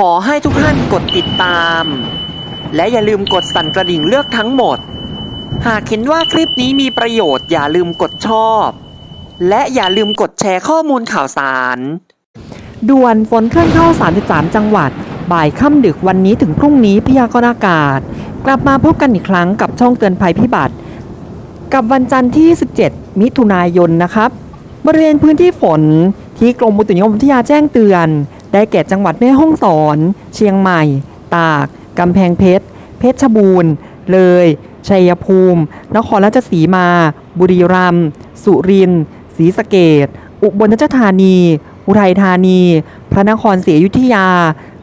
ขอให้ทุกท่านกดติดตาม และอย่าลืมกดสั่นกระดิ่งเลือกทั้งหมด หากเห็นว่าคลิปนี้มีประโยชน์อย่าลืมกดชอบ และอย่าลืมกดแชร์ข้อมูลข่าวสาร ด่วนฝนเคลื่อนเข้า 33 จังหวัด บ่ายค่ำดึกวันนี้ถึงพรุ่งนี้พยากรณ์อากาศ กลับมาพบกันอีกครั้งกับช่องเตือนภัยพิบัติ กับวันจันทร์ที่ 17 มิถุนายนนะครับ บริเวณพื้นที่ฝนที่กรมอุตุนิยมวิทยาแจ้งเตือน ได้แก่จังหวัดแม่ฮ่องสอน เชียงใหม่ ตาก กำแพงเพชร เพชรบูรณ์ เลย ชัยภูมิ นครราชสีมา บุรีรัมย์ สุรินทร์ ศรีสะเกดอุบลราชธานี อุทัยธานี พระนครศรีอยุธยา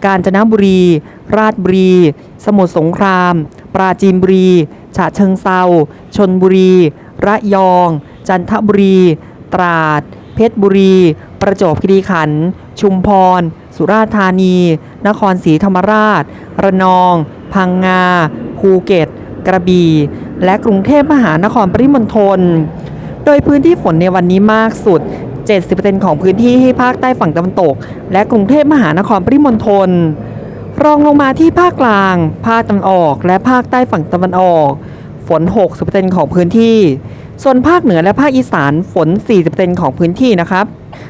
กาญจนบุรี ราชบุรี สมุทรสงคราม ปราจีนบุรี ฉะเชิงเซา ชนบุรี ระยอง จันทบุรี ตราด เพชรบุรี ประจวบคีรีขันธ์ ชุมพร สุราษฎร์ธานี นครศรีธรรมราช ระนอง พังงา ภูเก็ต กระบี่ และกรุงเทพมหานครปริมณฑล โดยพื้นที่ฝนในวันนี้มากสุด 70%ของพื้นที่ที่ภาคใต้ฝั่งตะวันตก และกรุงเทพมหานครปริมณฑล รองลงมาที่ภาคกลาง ภาคตะวันออก และภาคใต้ฝั่งตะวันออก ฝน 60%ของพื้นที่ ส่วนภาคเหนือและภาคอีสานฝน 40%ของพื้นที่นะครับ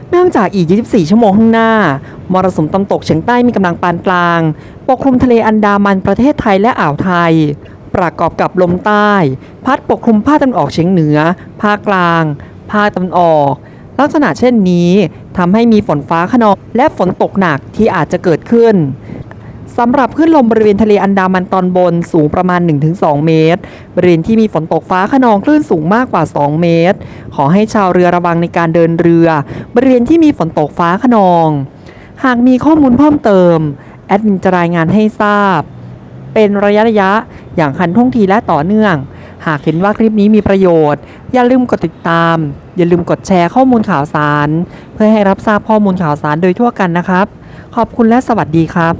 เนื่องจากอีก 24 ชั่วโมงข้างหน้า มรสุมตะวันตกเฉียงใต้มีกำลังปานกลาง ปกคลุมทะเลอันดามันประเทศไทยและอ่าวไทย ประกอบกับลมใต้ พัดปกคลุมภาคตะวันออกเฉียงเหนือ ภาคกลาง ภาคตะวันออก ลักษณะเช่นนี้ทำให้มีฝนฟ้าขนองและฝนตกหนักที่อาจจะเกิดขึ้น สำหรับคลื่นลมบริเวณทะเลอันดามันตอนบนสูงประมาณ 1-2 เมตร บริเวณที่มีฝนตกฟ้าขนองคลื่นสูงมากกว่า 2 เมตร ขอให้ชาวเรือระวังในการเดินเรือ บริเวณที่มีฝนตกฟ้าขนอง หากมีข้อมูลเพิ่มเติม แอดมินจะรายงานให้ทราบ เป็นระยะระยะอย่างคันท่วงทีและต่อเนื่อง หากเห็นว่าคลิปนี้มีประโยชน์ อย่าลืมกดติดตาม อย่าลืมกดแชร์ข้อมูลข่าวสาร เพื่อให้รับทราบข้อมูลข่าวสารโดยทั่วกันนะครับ ขอบคุณและสวัสดีครับ